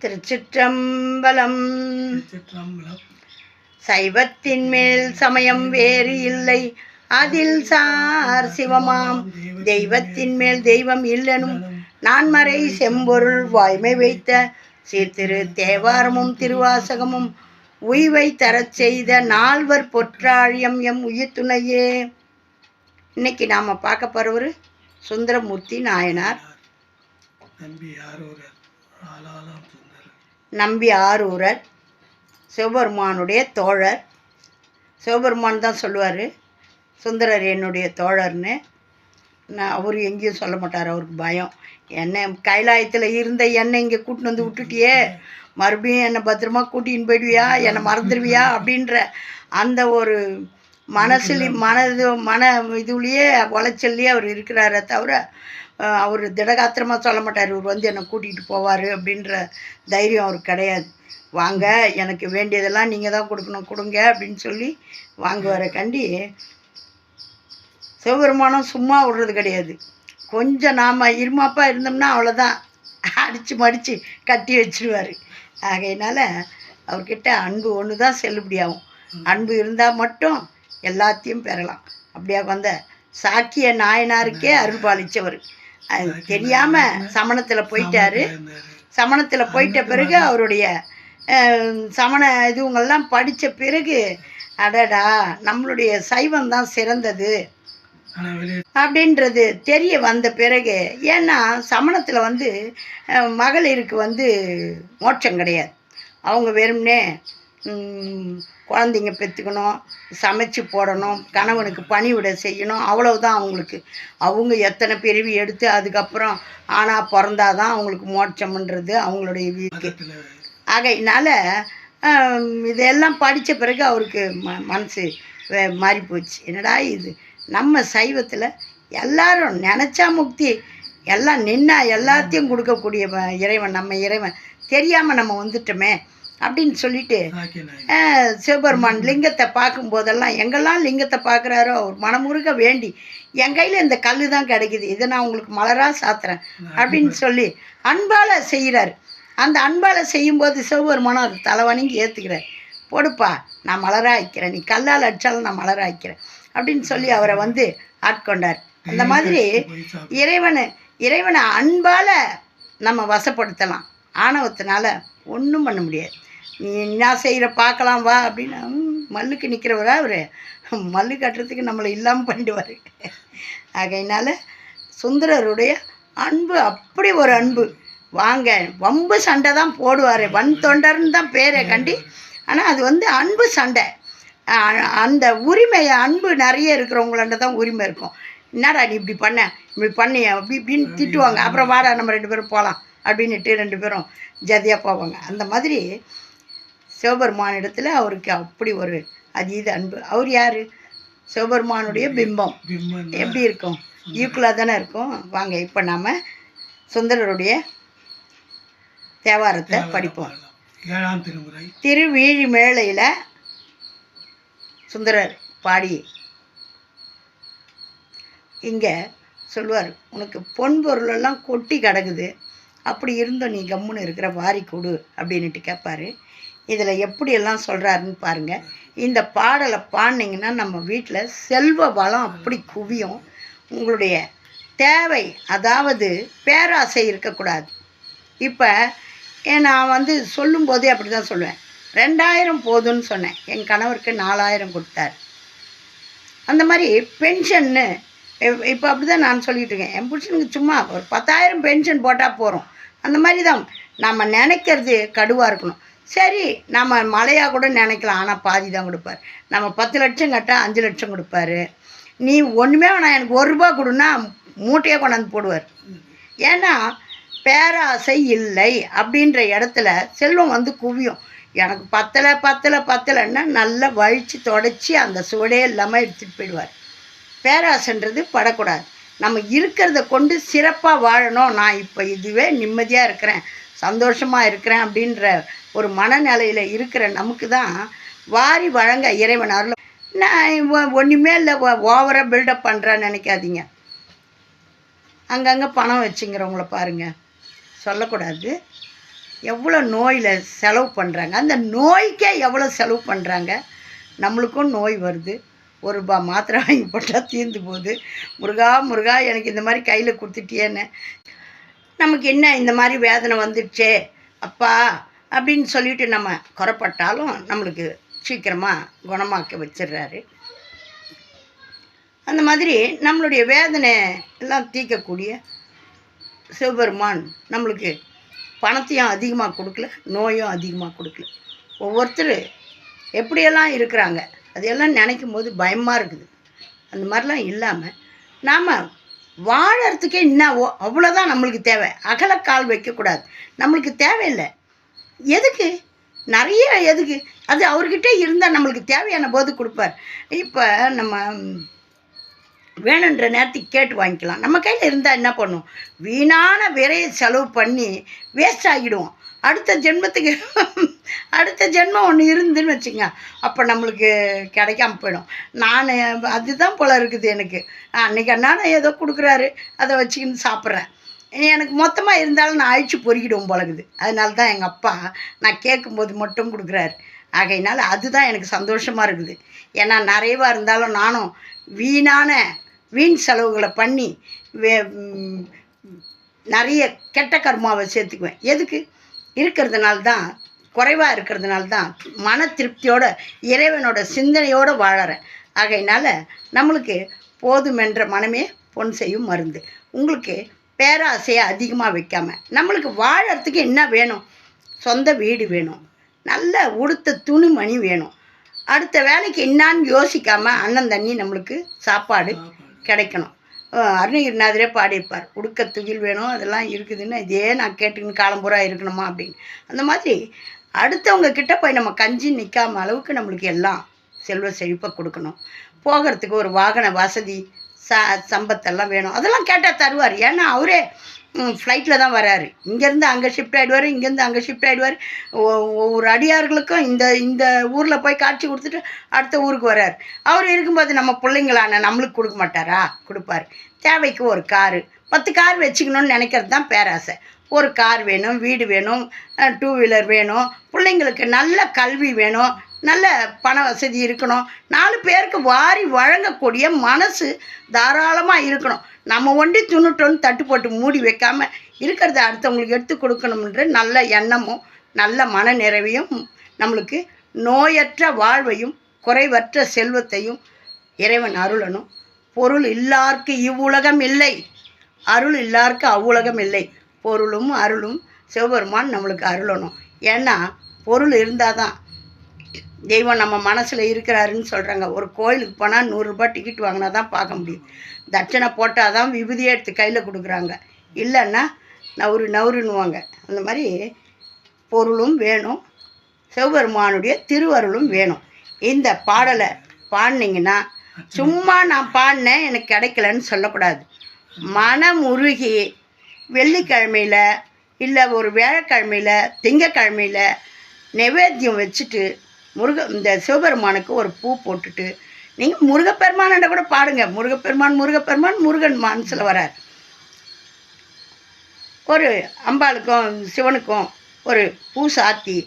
திருச்சிற்றம்பலம். சைவத்தின் மேல் சமயம் வேறு இல்லை. அதில் சார் சிவமாம். தெய்வத்தின் மேல் தெய்வம் இல்லனும். நான்மறை செம்பொருள் வாய்மை வைத்த சீர்திரு தேவாரமும் திருவாசகமும் உய்வை தரச் செய்த நால்வர் பொற்றாழியம் எம் உயிர் துணையே இன்னைக்கு நாம் பார்க்க போகிறவர் சுந்தரமூர்த்தி நாயனார். நம்பி சுந்தரர் நம்பி ஆரூரர் சிவபெருமானுடைய தோழர். சிவபெருமான் தான் சொல்லுவார் சுந்தரர் என்னுடைய தோழர்னு. நான் அவர் எங்கேயும் சொல்ல மாட்டார் அவருக்கு பயம். என்ன கைலாயத்தில் இருந்த என்னை இங்கே கூட்டின்னு வந்து விட்டுட்டியே. மறுபடியும் என்னை பத்திரமா கூட்டின்னு போயிடுவியா? என்னை மறந்துடுவியா? அப்படின்ற அந்த ஒரு மனசுலி மனது மன இதுலேயே உளைச்சல்லையே அவர் இருக்கிறாரே தவிர அவர் திடகாத்திரமாக சொல்ல மாட்டார். இவர் வந்து என்னை கூட்டிகிட்டு போவார் அப்படின்ற தைரியம் அவருக்கு கிடையாது. வாங்க எனக்கு வேண்டியதெல்லாம் நீங்கள் தான் கொடுக்கணும் கொடுங்க அப்படின்னு சொல்லி வாங்குவார. கண்டி சிவபெருமானம் சும்மா விடுறது கிடையாது. கொஞ்சம் நாம் இருமாப்பாக இருந்தோம்னா அவ்வளோதான் அடித்து மடித்து கட்டி வச்சிருவார். ஆகையினால அவர்கிட்ட அன்பு ஒன்று தான் செல்லுபடியாகும். அன்பு இருந்தால் மட்டும் எல்லாத்தையும் பெறலாம். அப்படியா வந்த சாக்கிய நாயனாருக்கே அருள் பாலிச்சவர். அது தெரியாமல் சமணத்தில் போயிட்டாரு. சமணத்தில் போயிட்ட பிறகு அவருடைய சமண இதுவங்கெல்லாம் படித்த பிறகு அடடா நம்மளுடைய சைவம் தான் சிறந்தது. அப்படின்றது தெரிய வந்த பிறகு ஏன்னா சமணத்தில் வந்து மகளிருக்கு வந்து மோட்சம் கிடையாது. அவங்க வெறும்னே குழந்தைங்க பெற்றுக்கணும் சமைச்சு போடணும் கணவனுக்கு பணிவிட செய்யணும் அவ்வளவுதான் அவங்களுக்கு. அவங்க எத்தனை பிரிவு எடுத்து அதுக்கப்புறம் ஆனால் பிறந்தாதான் அவங்களுக்கு மோட்சம்ன்றது அவங்களுடைய வீக்கு மதத்துல ஆகையினால இதெல்லாம் படித்த பிறகு அவருக்கு ம மனசு மாறி போச்சு என்னடா இது? நம்ம சைவத்தில் எல்லாரும் நினச்சா முக்தி எல்லாம் நின்னா எல்லாத்தையும் கொடுக்கக்கூடிய இறைவன் நம்ம இறைவன். தெரியாமல் நம்ம வந்துட்டோமே. அப்படின்னு சொல்லிட்டு சிவபெருமான் லிங்கத்தை பார்க்கும்போதெல்லாம் எங்கெல்லாம் லிங்கத்தை பார்க்குறாரோ அவர் மனமுருக வேண்டி என் கையில் இந்த கல் தான் கிடைக்குது. இதை நான் உங்களுக்கு மலராக சாத்துறேன் அப்படின்னு சொல்லி அன்பால் செய்கிறார். அந்த அன்பால் செய்யும்போது சிவபெருமானும் அது தலை வணங்கி ஏற்றுக்கிறார் போடுப்பா நான் மலராக வைக்கிறேன் நீ கல்லால் அடித்தாலும் நான் மலராக வைக்கிறேன் அப்படின்னு சொல்லி அவரை வந்து ஆட்கொண்டார். அந்த மாதிரி இறைவனை இறைவனை அன்பால் நம்ம வசப்படுத்தலாம். ஆணவத்தினால ஒன்றும் பண்ண முடியாது. நீ என்ன செய்கிற பார்க்கலாம் வா அப்படின்னு. மல்லுக்கு நிற்கிறவரா அவர்? மல்லு கட்டுறதுக்கு நம்மளை இல்லாமல் பண்ணிடுவார். ஆகையினால சுந்தரருடைய அன்பு அப்படி ஒரு அன்பு. வாங்க வம்பு சண்டை தான் போடுவார். வன் தொண்டர்னு தான் பேரை கண்டி. ஆனால் அது வந்து அன்பு சண்டை. அந்த உரிமை அன்பு நிறைய இருக்கிறவங்களாண்ட தான் உரிமை இருக்கும். என்னடா நீ இப்படி பண்ண? இப்படி பண்ணிய? அப்படி இப்படின்னு திட்டுவாங்க. அப்புறம் வாடா நம்ம ரெண்டு பேரும் போகலாம் அப்படின்னுட்டு ரெண்டு பேரும் ஜதியாக போவாங்க. அந்த மாதிரி சிவபெருமானிடத்தில் அவருக்கு அப்படி ஒரு அதீத அன்பு. அவர் யார்? சிவபெருமானுடைய பிம்பம். எப்படி இருக்கும்? ஈக்குவலாக தானே இருக்கும். வாங்க இப்போ நாம் சுந்தரருடைய தேவாரத்தை படிப்போம். ஏழாம் திருமுறை. திருவீழிமேளையில் சுந்தரர் பாடி. இங்கே சொல்லுவார் உனக்கு பொன் பொருளெல்லாம் கொட்டி கிடக்குது. அப்படி இருந்தும் நீ கம்முன்னு இருக்கிற வாரி கொடு. அப்படின்னுட்டு கேட்பாரு இதில் எப்படியெல்லாம் சொல்கிறாருன்னு பாருங்கள். இந்த பாடலை பாடினீங்கன்னா நம்ம வீட்டில் செல்வ வளம் அப்படி குவியும். உங்களுடைய தேவை அதாவது பேராசை இருக்கக்கூடாது. இப்போ நான் வந்து சொல்லும்போதே அப்படி தான் சொல்லுவேன். ரெண்டாயிரம் போதும்னு சொன்னேன். என் கணவருக்கு நாலாயிரம் கொடுத்தார். அந்த மாதிரி பென்ஷன்னு இப்போ அப்படி தான் நான் சொல்லிகிட்டு இருக்கேன். என் புருஷனுக்கு சும்மா ஒரு பத்தாயிரம் பென்ஷன் போட்டால் போகிறோம் அந்த மாதிரி தான். நம்ம நினைக்கிறது கடுவாக இருக்கணும். சரி நம்ம மழையாக கூட நினைக்கலாம். ஆனால் பாதி தான் கொடுப்பார். நம்ம பத்து லட்சம் கட்டால் அஞ்சு லட்சம் கொடுப்பாரு. நீ ஒன்றுமே வேணாம். எனக்கு ஒரு ரூபா கொடுன்னா மூட்டையே கொண்டாந்து போடுவார். ஏன்னா பேராசை இல்லை அப்படின்ற இடத்துல செல்வம் வந்து குவியும். எனக்கு பத்தலை பத்தலை பத்தலைன்னா நல்லா வழித்து தொடச்சி அந்த சுவடே இல்லாமல் எடுத்துகிட்டு போயிடுவார். பேராசைன்றது படக்கூடாது. நம்ம இருக்கிறத கொண்டு சிறப்பாக வாழணும். நான் இப்போ இதுவே நிம்மதியாக இருக்கிறேன். சந்தோஷமாக இருக்கிறேன் அப்படின்ற ஒரு மனநிலையில் இருக்கிற நமக்கு தான் வாரி வழங்க இறைவன் அருள் நான் ஒன்றுமே இல்லை ஓவராக பில்டப் பண்ணுறேன்னு நினைக்காதீங்க. அங்கங்கே பணம் வச்சுங்கிறவங்கள பாருங்கள் சொல்லக்கூடாது. எவ்வளோ நோயில் செலவு பண்ணுறாங்க அந்த நோய்க்கே எவ்வளோ செலவு பண்ணுறாங்க நம்மளுக்கும் நோய் வருது. ஒரு ரூபா மாத்திரை வாங்கி போட்டால் தீர்ந்து போகுது. முருகா முருகா எனக்கு இந்த மாதிரி கையில் கொடுத்துட்டியேன்னு நமக்கு என்ன இந்த மாதிரி வேதனை வந்துடுச்சே அப்பா அப்படின்னு சொல்லிட்டு நம்ம குறப்பட்டாலும் நம்மளுக்கு சீக்கிரமாக குணமாக்க வச்சிடுறாரு. அந்த மாதிரி நம்மளுடைய வேதனை எல்லாம் தீர்க்கக்கூடிய சிவபெருமான் நம்மளுக்கு பணத்தையும் அதிகமாக கொடுக்கல நோயும் அதிகமாக கொடுக்கல. ஒவ்வொருத்தர் எப்படியெல்லாம் இருக்கிறாங்க அதையெல்லாம் நினைக்கும் போது பயமாக இருக்குது. அந்த மாதிரிலாம் இல்லாமல் நாம் வாழறதுக்கே என்னவோ அவ்வளோதான் நம்மளுக்கு தேவை. அகலக்கால் வைக்கக்கூடாது. நம்மளுக்கு தேவையில்லை. எதுக்கு? நிறைய எதுக்கு? அது அவர்கிட்ட இருந்தால் நம்மளுக்கு தேவையான போது கொடுப்பார். இப்போ நம்ம வேணுன்ற நேரத்துக்கு கேட்டு வாங்கிக்கலாம். நம்ம கையில் இருந்தால் என்ன பண்ணும் வீணான விரைய செலவு பண்ணி வேஸ்ட் ஆகிடுவோம். அடுத்த ஜென்மத்துக்கு அடுத்த ஜென்மம் ஒன்று இருந்துன்னு வச்சுங்க அப்போ நம்மளுக்கு கிடைக்காம போயிடும். நான் அதுதான் போல் இருக்குது எனக்கு. அன்றைக்கி அண்ணா ஏதோ கொடுக்குறாரு. அதை வச்சுக்கின்னு சாப்பிட்றேன். எனக்கு மொத்தமாக இருந்தாலும் நான் அழிச்சு பொறிக்கிடுவோம் பழகுது அதனால தான் எங்கள் அப்பா நான் கேட்கும்போது மட்டும் கொடுக்குறாரு. ஆகையினால அதுதான் எனக்கு சந்தோஷமாக இருக்குது. ஏன்னா நிறைவாக இருந்தாலும் நானும் வீணான வீண் செலவுகளை பண்ணி வே நிறைய கெட்ட கர்மாவை சேர்த்துக்குவேன். எதுக்கு? இருக்கிறதுனால தான் குறைவாக இருக்கிறதுனால தான் மன திருப்தியோட இறைவனோட சிந்தனையோடு வாழறேன். ஆகையினால நம்மளுக்கு போதுமென்ற மனமே பொன் செய்யும் மருந்து. உங்களுக்கு பேராசையை அதிகமாக வைக்காமல் நம்மளுக்கு வாழறதுக்கு என்ன வேணும்? சொந்த வீடு வேணும். நல்ல உடுத்த துணிமணி வேணும். அடுத்த வேலைக்கு என்னான்னு யோசிக்காமல் அண்ணன் தண்ணி நம்மளுக்கு சாப்பாடு கிடைக்கணும். அருணகிரிநாதரே பாடியிருப்பார். உடுக்க துகில் வேணும் அதெல்லாம் இருக்குதுன்னு இதே நான் கேட்டுக்கின்னு காலம்பூரா இருக்கணுமா அப்படின்னு. அந்த மாதிரி அடுத்தவங்க கிட்ட போய் நம்ம கஞ்சி நிற்காம அளவுக்கு நம்மளுக்கு எல்லாம் செல்வ செழிப்பை கொடுக்கணும். போகிறதுக்கு ஒரு வாகன வசதி ச சம்பத்தெல்லாம் வேணும். அதெல்லாம் கேட்டால் தருவார். ஏன்னா அவரே ஃப்ளைட்டில் தான் வராரு. இங்கேருந்து அங்கே ஷிஃப்ட் ஆகிடுவார் இங்கேருந்து அங்கே ஷிஃப்ட் ஆகிடுவார் ஒவ்வொரு அடியார்களுக்கும் இந்த இந்த ஊரில் போய் காட்சி கொடுத்துட்டு அடுத்த ஊருக்கு வர்றார் அவர் இருக்கும்போது நம்ம பிள்ளைங்களான நம்மளுக்கு கொடுக்க மாட்டாரா? கொடுப்பாரு. தேவைக்கு ஒரு காரு. பத்து கார் வச்சுக்கணும்னு நினைக்கிறது தான் பேராசை. ஒரு கார் வேணும் வீடு வேணும் டூ வீலர் வேணும். பிள்ளைங்களுக்கு நல்ல கல்வி வேணும் நல்ல பண வசதி இருக்கணும். நாலு பேருக்கு வாரி வழங்கக்கூடிய மனசு தாராளமாக இருக்கணும். நம்ம ஒண்டி துணுட்டோன்னு தட்டு போட்டு மூடி வைக்காமல் இருக்கிறத அடுத்தவங்களுக்கு எடுத்து கொடுக்கணும்ன்ற நல்ல எண்ணமும் நல்ல மன நிறைவையும் நம்மளுக்கு நோயற்ற வாழ்வையும் குறைவற்ற செல்வத்தையும் இறைவன் அருளணும். பொருள் இல்லார்க்கு இவ்வுலகம் இல்லை. அருள் இல்லார்க்கு அவ்வுலகம் இல்லை. பொருளும் அருளும் சிவபெருமான் நம்மளுக்கு அருளணும். ஏன்னா பொருள் இருந்தால் தான் தெய்வம் நம்ம மனசில் இருக்கிறாருன்னு சொல்கிறாங்க ஒரு கோயிலுக்கு போனால் நூறுரூபா டிக்கெட் வாங்கினா தான் பார்க்க முடியும். தட்சணை போட்டால் தான் விபூதியை எடுத்து கையில் கொடுக்குறாங்க. இல்லைன்னா நவுறு நவுறுன்னுவாங்க. அந்த மாதிரி பொருளும் வேணும். சிவபெருமானுடைய திருவருளும் வேணும். இந்த பாடலை பாடினீங்கன்னா சும்மா நான் பாடினேன் எனக்கு கிடைக்கலன்னு சொல்லக்கூடாது. மனம் உருகி வெள்ளிக்கிழமையில் இல்லை ஒரு வியாழக்கிழமையில் திங்கக்கிழமையில் நைவேத்தியம் வச்சுட்டு முருக இந்த சிவபெருமானுக்கு ஒரு பூ போட்டுட்டு நீங்கள் முருகப்பெருமானண்ட கூட பாடுங்க. முருகப்பெருமான் முருகப்பெருமான் முருகன் மனசில் வரார் ஒரு அம்பாளுக்கும் சிவனுக்கும் ஒரு பூ சாத்தி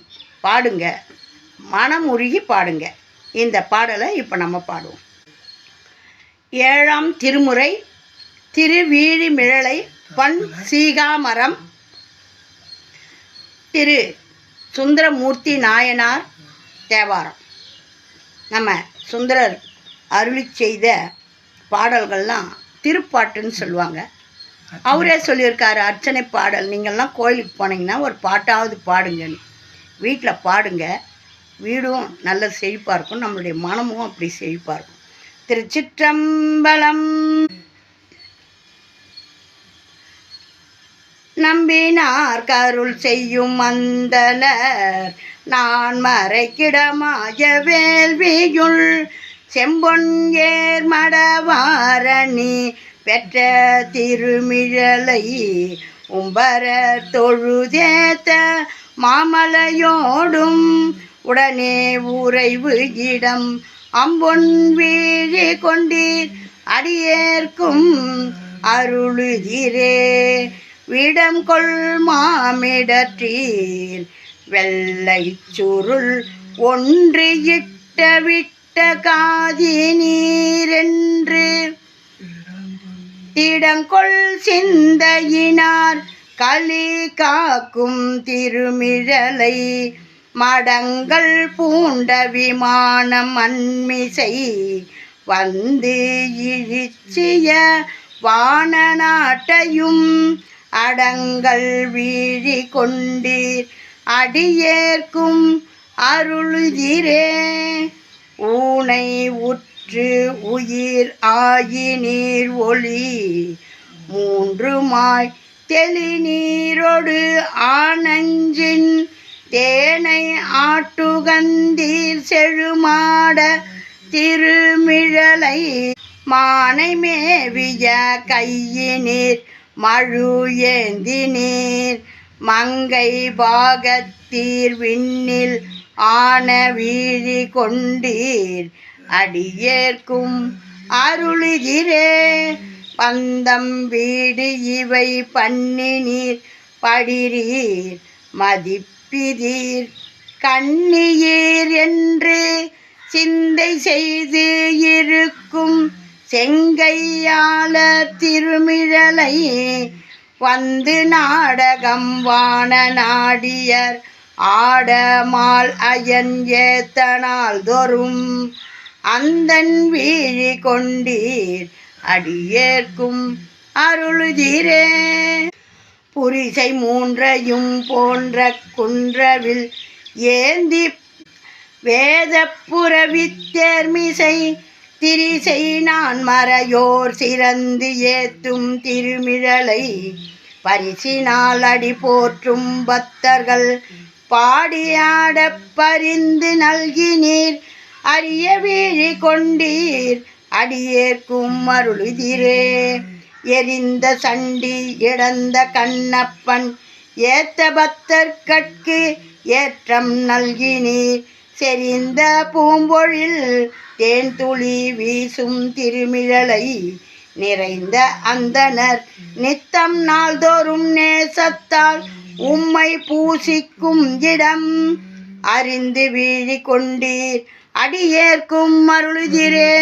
பாடுங்க. மனம் உருகி பாடுங்க. இந்த பாடலை இப்போ நம்ம பாடுவோம். ஏழாம் திருமுறை திருவீழிமிழலை பன் சீகாமரம். திரு சுந்தரமூர்த்தி நாயனார் தேவாரம். நம்ம சுந்தரர் அருளி செய்த பாடல்கள்லாம் திருப்பாட்டுன்னு சொல்லுவாங்க. அவரே சொல்லியிருக்காரு அர்ச்சனை பாடல். நீங்கள்லாம் கோயிலுக்கு போனீங்கன்னா ஒரு பாட்டாவது பாடுங்கன்னு. வீட்டில் பாடுங்க. வீடும் நல்ல செழிப்பாக இருக்கும். நம்மளுடைய மனமும் அப்படி செழிப்பாக இருக்கும். திருச்சிற்றம்பலம் நம்பினார் கருள் செய்யும் அந்தனர் நான் மறைக்கிடமாய வேள்வியுள் செம்பொன் ஏர் மடவாரணி பெற்ற திருமிழலை உம்பரர் தொழுதேத்த மாமலையோடும் உடனே உறைவு இடம் அம்பொன் வீழி கொண்டீர். அடியேற்கும் அருளுதிரே விடம் கொள் மாமிடற்றீர். வெள்ளை சுருள் ஒன்று இட்ட விட்ட காதி நீரென்று. இடங்கொள் சிந்தையினார் களி காக்கும் திருமிழலை. மடங்கள் பூண்ட விமானம் அன்மிசை வந்து இழிச்சிய வான நாட்டையும் அடங்கள் வீழி கொண்டீர் அடியேற்கும் அருளுதிரே ஊனை உற்று உயிர் ஆகி நீர் ஒளி. மூன்றுமாய் தெளி நீரொடு ஆனஞ்சின் தேனை ஆட்டுகந்தீர் செழுமாட திருமிழலை. மானை மேவிய கையினீர் மழு ஏந்தி நீர் மங்கை பாகத்தீர் விண்ணில் ஆன வீழி கொண்டீர். அடியேற்கும் அருளுகிறே. பந்தம் வீடு இவை பண்ணினீர். படிரீர் மதிப்பிதீர். கண்ணியீர் என்று சிந்தை செய்து இருக்கும் செங்கையாளர் திருமிழலை வந்து நாடகம் வான நாடியர் ஆடமால் அயன் ஏத்தனால் தோறும் அந்தன் வீழி கொண்டீர் அடியேற்கும் அருளுதீரே. புரிசை மூன்றையும் போன்ற குன்றவில் ஏந்தி வேத புறவித்தேர்மிசை திரிசை நான் மறையோர் சிறந்து ஏத்தும் திருமிழலை பரிசினால் அடி போற்றும் பக்தர்கள் பாடியாட பரிந்து நல்கினீர். அரிய வீழி கொண்டீர். அடியேற்கும் அருளுதிரே. எரிந்த சண்டி இழந்த கண்ணப்பன் ஏத்த பக்தர்கட்கு ஏற்றம் நல்கினீர். செறிந்த பூம்பொழில் தேன் துளி வீசும் திருமிழலை நிறைந்த அந்தனர். நித்தம் நாள்தோறும் நேசத்தால் உம்மை பூசிக்கும் இடம். அறிந்து வீழி கொண்டீர் அடியேற்கும் அருளுதிரே.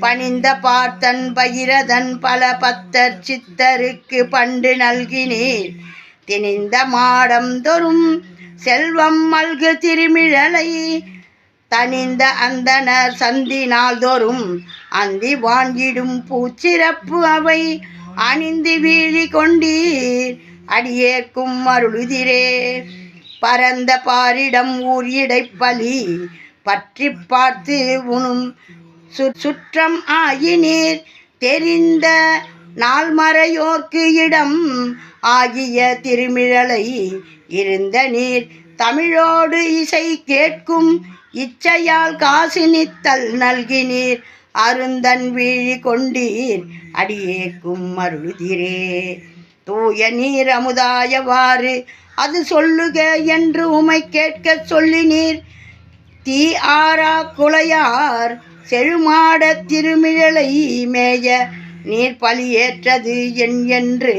பணிந்த பார்த்தன் பகிரதன் பல பத்தர் சித்தருக்கு பண்டு நல்கினீர். திணிந்த மாடம் தொறும் செல்வம் மல்கு திருமிழலை தனிந்த அந்தனர் சந்தி நாள்தோறும் அந்தி வாங்கிடும் பூச்சிறப்பு அவை அணிந்து வீழி கொண்டீர். அடியேற்கும் அருளுதிரே. பரந்த பாரிடம் ஊர் இடைப்பலி பற்றி பார்த்து உணும் சுற்றம் ஆயினீர். தெரிந்த நாள்மறையோர்க்கு இடம் ஆகிய திருமிழலை இருந்த நீர் தமிழோடு இசை கேட்கும் இச்சையால் காசினித்தல் நல்கினீர். அருந்தன் வீழி கொண்டீர். அடியேக்கும் அருளுதிரே தூய நீர் அமுதாயவாறு அது சொல்லுக என்று உமை கேட்கச் சொல்லினீர். தீ ஆரா குலையார் செழுமாட திருமிழலை மேய. நீர் பலியேற்றது என் என்று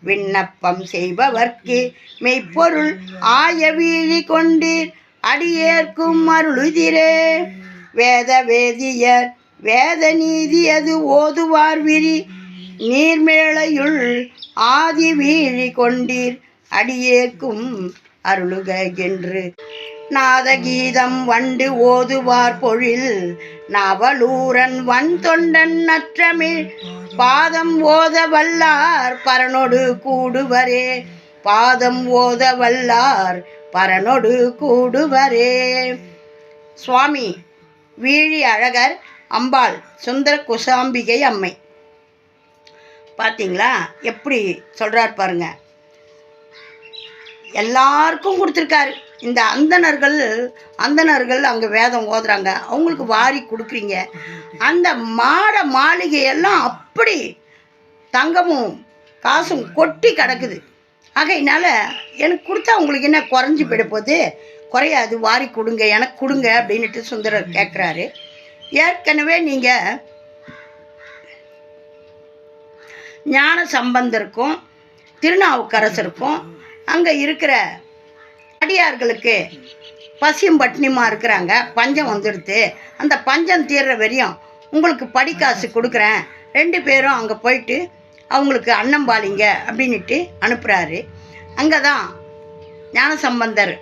விண்ணப்பம் செய்பவர்க்கு மெய்ப்பொருள் ஆய வீழி கொண்டீர். அடியேற்கும் அருளுதிரே. வேத வேதியர் வேத நீதி அது ஓதுவார் விரி. நீர்மேளையுள் ஆதி வீழி கொண்டீர். அடியேற்கும் அருளுக என்று. நாதகீதம் வண்டு ஓதுவார் பொழில். நவலூரன் வன் தொண்டன் நற்றமிழ் பாதம் ஓத வல்லார் பரனொடு கூடுவரே. பாதம் ஓத வல்லார் பரனொடு கூடுவரே. சுவாமி வீழி அழகர் அம்பாள் சுந்தர குசாம்பிகை அம்மை. பார்த்தீங்களா எப்படி சொல்கிறார் பாருங்க. எல்லாருக்கும் கொடுத்துருக்காரு. இந்த அந்தணர்கள் அந்தணர்கள் அங்கே வேதம் ஓதுறாங்க. அவங்களுக்கு வாரி கொடுக்குறீங்க. அந்த மாட மாளிகையெல்லாம் அப்படி தங்கமும் காசும் கொட்டி கிடக்குது. ஆகையினால எனக்கு கொடுத்தா உங்களுக்கு என்ன குறைஞ்சி போயிட போகுது? குறையாது வாரி கொடுங்க எனக்கு கொடுங்க அப்படின்னுட்டு சுந்தரர் கேட்குறாரு ஏற்கனவே நீங்கள் ஞான சம்பந்தருக்கும் திருநாவுக்கரசருக்கும் அங்கே இருக்கிற அடியார்களுக்கு பசியும் பட்டினியுமா இருக்கிறாங்க பஞ்சம் வந்துடுது அந்த பஞ்சம் தீர்ற வரையும் உங்களுக்கு படிக்காசு கொடுக்குறேன். ரெண்டு பேரும் அங்கே போயிட்டு அவங்களுக்கு அன்னம் பாலிங்க அப்படின்ட்டு அனுப்புகிறாரு அங்கே தான் ஞானசம்பந்தர்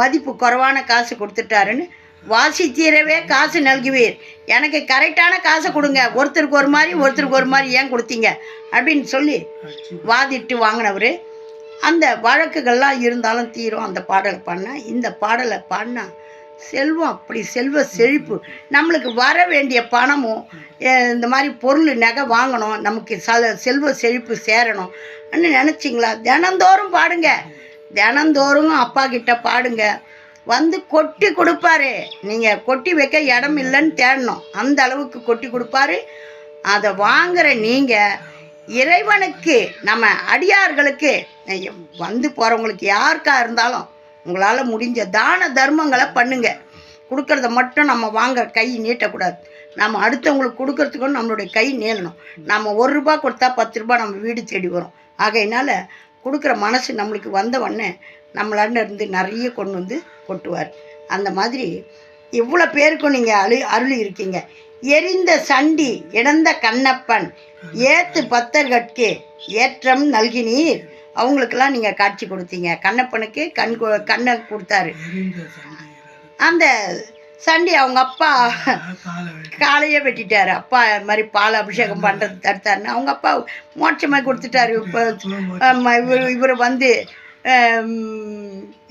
மதிப்பு குறைவான காசு கொடுத்துட்டாருன்னு வாசி தீரவே காசு நல்குவீர். எனக்கு கரெக்டான காசை கொடுங்க. ஒருத்தருக்கு ஒரு மாதிரி ஒருத்தருக்கு ஒரு மாதிரி ஏன் கொடுத்தீங்க? அப்படின்னு சொல்லி வாதிட்டு வாங்கினவர். அந்த வழக்குகள்லாம் இருந்தாலும் தீரும். அந்த பாடலை பாடினா இந்த பாடலை பாடினா செல்வம் அப்படி செல்வ செழிப்பு. நம்மளுக்கு வர வேண்டிய பணமும் இந்த மாதிரி பொருள் நகை வாங்கணும் நமக்கு சல செல்வ செழிப்பு சேரணும். நினச்சிங்களா? தினந்தோறும் பாடுங்க. தினந்தோறும் அப்பா கிட்ட பாடுங்க. வந்து கொட்டி கொடுப்பாரு. நீங்கள் கொட்டி வைக்க இடம் இல்லைன்னு தேடணும். அந்த அளவுக்கு கொட்டி கொடுப்பாரு. அதை வாங்குற நீங்கள் இறைவனுக்கு நம்ம அடியார்களுக்கு வந்து போகிறவங்களுக்கு யாருக்கா இருந்தாலும் உங்களால் முடிஞ்ச தான தர்மங்களை பண்ணுங்க. கொடுக்கறத மட்டும் நம்ம வாங்க கை நீட்டக்கூடாது. நம்ம அடுத்தவங்களுக்கு கொடுக்கறதுக்கும் நம்மளுடைய கை நீளணும். நம்ம ஒரு ரூபா கொடுத்தா பத்து ரூபாய் நம்ம வீடு தேடி வரும். ஆகையினால கொடுக்குற மனசு நம்மளுக்கு வந்தவொடனே நம்மளாண்ட இருந்து நிறைய கொண்டு வந்து கொட்டுவார். அந்த மாதிரி இவ்வளோ பேருக்கும் நீங்கள் அழு அருள் இருக்கீங்க. எரிந்த சண்டி இழந்த கண்ணப்பன் ஏத்து பத்தர்கட்கு ஏற்றம் நல்கினீர். அவங்களுக்கெல்லாம் நீங்கள் காட்சி கொடுத்தீங்க. கண்ணப்பனுக்கு கண் கண்ணை கொடுத்தாரு. அந்த சண்டி அவங்க அப்பா காலையே வெட்டிட்டாரு. அப்பா இது மாதிரி பால் அபிஷேகம் பண்ணுறது தடுத்தாருன்னு அவங்க அப்பா மோட்சமாக கொடுத்துட்டாரு. இப்போ இவர் இவர் வந்து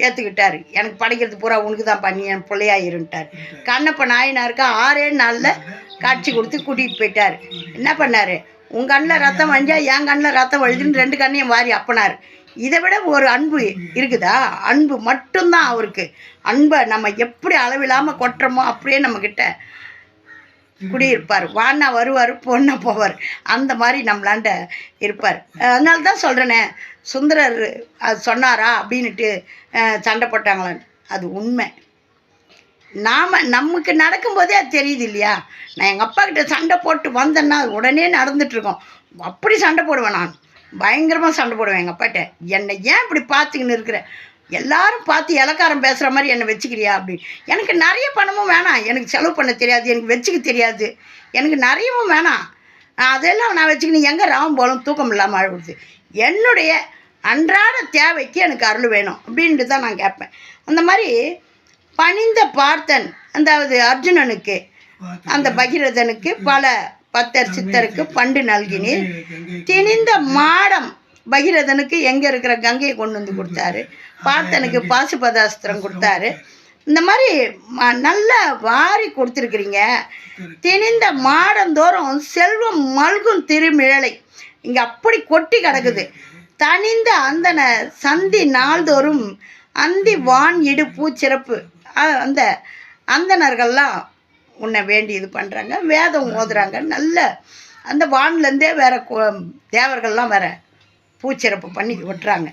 ஏற்றுக்கிட்டாரு எனக்கு படிக்கிறது பூரா உனக்கு தான் பண்ணி என் பிள்ளையா இருந்துட்டார் கண்ணப்ப நாயனாருக்கு ஆறே நாளில் காட்சி கொடுத்து கூட்டிகிட்டு போயிட்டார். என்ன பண்ணார்? உங்கள் கண்ணில் ரத்தம் வழிஞ்சா என் கண்ணில் ரத்தம் வழிதுன்னு ரெண்டு கண்ணையும் வாரி அப்பனார். இதை விட ஒரு அன்பு இருக்குதா? அன்பு மட்டும்தான் அவருக்கு. அன்பை நம்ம எப்படி அளவில்லாமல் கொட்டுறோமோ அப்படியே நம்மக்கிட்ட குடியிருப்பார். வாண்ணா வருவார் பொண்ணா போவார். அந்த மாதிரி நம்மளாண்ட இருப்பார். அதனால தான் சொல்கிறேனே சுந்தரர் அது சொன்னாரா அப்படின்னுட்டு சண்டை போட்டாங்களான்னு. அது உண்மை. நாம் நமக்கு நடக்கும்போதே அது தெரியுது இல்லையா? நான் எங்கள் அப்பா கிட்ட சண்டை போட்டு வந்தேன்னா அது உடனே நடந்துட்டுருக்கோம். அப்படி சண்டை போடுவேன் நான். பயங்கரமாக சண்டை போடுவேன் எங்கள் அப்பாட்ட. என்னை ஏன் இப்படி பார்த்துக்கின்னு இருக்கிற? எல்லாரும் பார்த்து இலக்காரம் பேசுகிற மாதிரி என்னை வச்சுக்கிறியா? அப்படின்னு. எனக்கு நிறைய பணமும் வேணாம். எனக்கு செலவு பண்ண தெரியாது. எனக்கு வச்சுக்க தெரியாது. எனக்கு நிறையவும் வேணாம். அதெல்லாம் நான் வச்சுக்கின்னு எங்கே ராவம் போலும் தூக்கம் இல்லாமல் அழுகுது என்னுடைய அன்றாட தேவைக்கு எனக்கு அருள் வேணும் அப்படின்ட்டு தான் நான் கேட்பேன். அந்த மாதிரி பணிந்த பார்த்தன் அதாவது அர்ஜுனனுக்கு அந்த பகீரதனுக்கு பல பத்தர் சித்தருக்கு பண்டு நல்கினீர். திணிந்த மாடம் பகீரதனுக்கு எங்கே இருக்கிற கங்கையை கொண்டு வந்து கொடுத்தாரு. பார்த்தனுக்கு பாசுபதாஸ்திரம் கொடுத்தாரு. இந்த மாதிரி நல்லா வாரி கொடுத்துருக்குறீங்க. திணிந்த மாடந்தோறும் செல்வம் மல்கும் திருமிழலை. இங்கே அப்படி கொட்டி கிடக்குது. தனிந்த அந்தன சந்தி நாள்தோறும் அந்தி வான் இடு பூச்சிறப்பு அ- அந்த அந்தணர்கள்லாம் உன்னை வேண்டி இது பண்ணுறாங்க வேதம் ஓதுறாங்க. நல்ல அந்த வான்லேருந்தே வேறு தேவர்கள்லாம் வேற பூச்சிறப்பு பண்ணி விட்டுறாங்க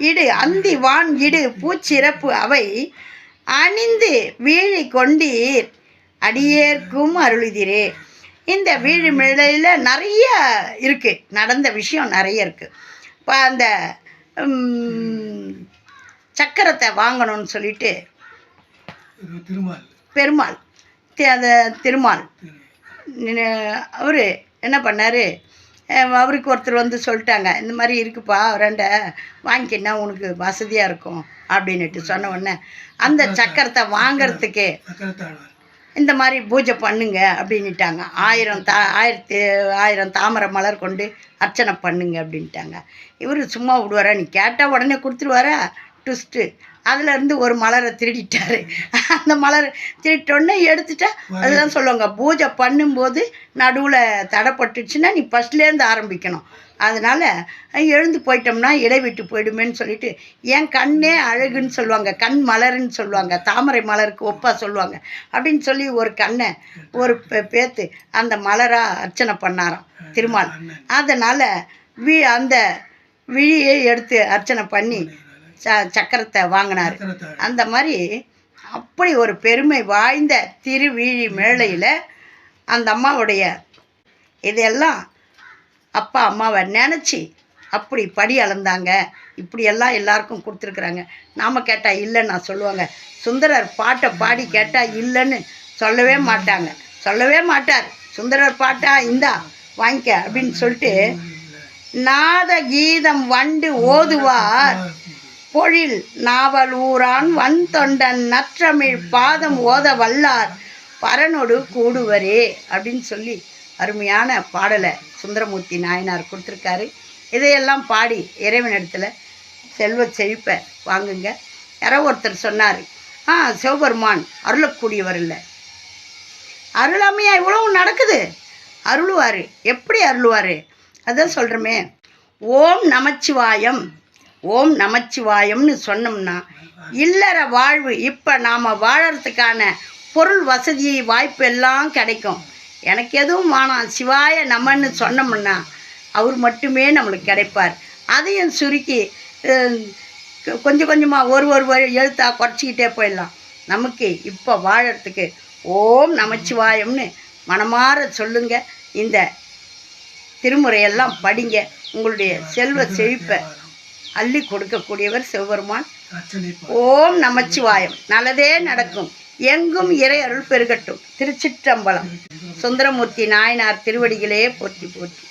இடு அந்தி வான் இடு பூச்சிறப்பு அவை அணிந்து வீழி கொண்டீர் அடியேற்கும் அருளுதிரே. இந்த வீழி மிழையில் நிறைய இருக்குது நடந்த விஷயம் நிறைய இருக்குது இப்போ அந்த சக்கரத்தை வாங்கணும்னு சொல்லிட்டு திருமால். பெருமாள். அந்த திருமால். அவர் என்ன பண்ணார்? அவருக்கு ஒருத்தர் வந்து சொல்லிட்டாங்க இந்த மாதிரி இருக்குப்பா ரெண்ட வாங்கிக்கினா உனக்கு வசதியாக இருக்கும் அப்படின்னுட்டு சொன்ன உடனே அந்த சக்கரத்தை வாங்குறதுக்கு இந்த மாதிரி பூஜை பண்ணுங்க அப்படின்னுட்டாங்க. ஆயிரம் தா ஆயிரத்தி ஆயிரம் தாமரை மலர் கொண்டு அர்ச்சனை பண்ணுங்க அப்படின்ட்டாங்க. இவர் சும்மா விடுவாரா? நீ கேட்டால் உடனே கொடுத்துருவாரா? ட்விஸ்ட்டு. அதுலேருந்து ஒரு மலரை திருடிட்டாரு. அந்த மலர் திருட்டோடனே எடுத்துட்டா அதுதான் சொல்லுவாங்க பூஜை பண்ணும்போது நடுவில் தடைப்பட்டுச்சுன்னா நீ ஃபஸ்ட்லேருந்து ஆரம்பிக்கணும். அதனால் எழுந்து போயிட்டோம்னா இடை விட்டு போயிடுமேன்னு சொல்லிட்டு என் கண்ணே அழகுன்னு சொல்லுவாங்க கண் மலருன்னு சொல்லுவாங்க தாமரை மலருக்கு ஒப்பா சொல்லுவாங்க அப்படின்னு சொல்லி ஒரு கண்ணை ஒரு பேத்து அந்த மலராக அர்ச்சனை பண்ணாராம் திருமால். அதனால் வி அந்த விழியை எடுத்து அர்ச்சனை பண்ணி ச சக்கரத்தை வாங்கினார். அந்த மாதிரி அப்படி ஒரு பெருமை வாய்ந்த திருவிழி மேளையில் அந்த அம்மாவுடைய இதெல்லாம் அப்பா அம்மாவை நினச்சி அப்படி படி அளந்தாங்க. இப்படியெல்லாம் எல்லாருக்கும் கொடுத்துருக்குறாங்க. நாம் கேட்டால் இல்லைன்னு நான் சொல்லுவாங்க. சுந்தரர் பாட்டை பாடி கேட்டால் இல்லைன்னு சொல்லவே மாட்டாங்க. சொல்லவே மாட்டார். சுந்தரர் பாட்டா இந்தா வாங்கிக்க அப்படின்னு சொல்லிட்டு நாத கீதம் வண்டு ஓதுவார். பொழில் நாவல் ஊரான் வன் தொண்டன் நற்றமிழ் பாதம் ஓத வல்லார் பரனோடு கூடுவரே அப்படின்னு சொல்லி அருமையான பாடலை சுந்தரமூர்த்தி நாயனார் கொடுத்துருக்காரு. இதையெல்லாம் பாடி இறைவனிடத்தில் செல்வ செழிப்பை வாங்குங்க. யாரோ ஒருத்தர் சொன்னார் ஆ சிவபெருமான் அருளக்கூடியவர் இல்லை. அருளாமையா இவ்வளவு நடக்குது. அருளுவார். எப்படி அருளுவார்? அதான் சொல்கிறோமே ஓம் நமச்சிவாயம் ஓம் நமச்சிவாயம்னு சொன்னோம்னா இல்லற வாழ்வு இப்போ நாம் வாழறதுக்கான பொருள் வசதி வாய்ப்பு எல்லாம் கிடைக்கும். எனக்கு எதுவும் வேணாம். சிவாய நமன்னு சொன்னோம்னா அவர் மட்டுமே நம்மளுக்கு கிடைப்பார். அதையும் சுருக்கி கொஞ்சம் கொஞ்சமாக ஒரு ஒரு எழுத்தாக குறைச்சிக்கிட்டே போயிடலாம். நமக்கு இப்போ வாழறதுக்கு ஓம் நமச்சிவாயம்னு மனமாற சொல்லுங்க. இந்த திருமுறையெல்லாம் படிங்க. உங்களுடைய செல்வ செழிப்பை அள்ளி கொடுக்கக்கூடியவர் சிவபெருமான். ஓம் நமச்சிவாயம். நல்லதே நடக்கும். எங்கும் இறை அருள் பெருகட்டும். திருச்சிற்றம்பலம். சுந்தரமூர்த்தி நாயனார் திருவடிகளே போற்றி போற்றி.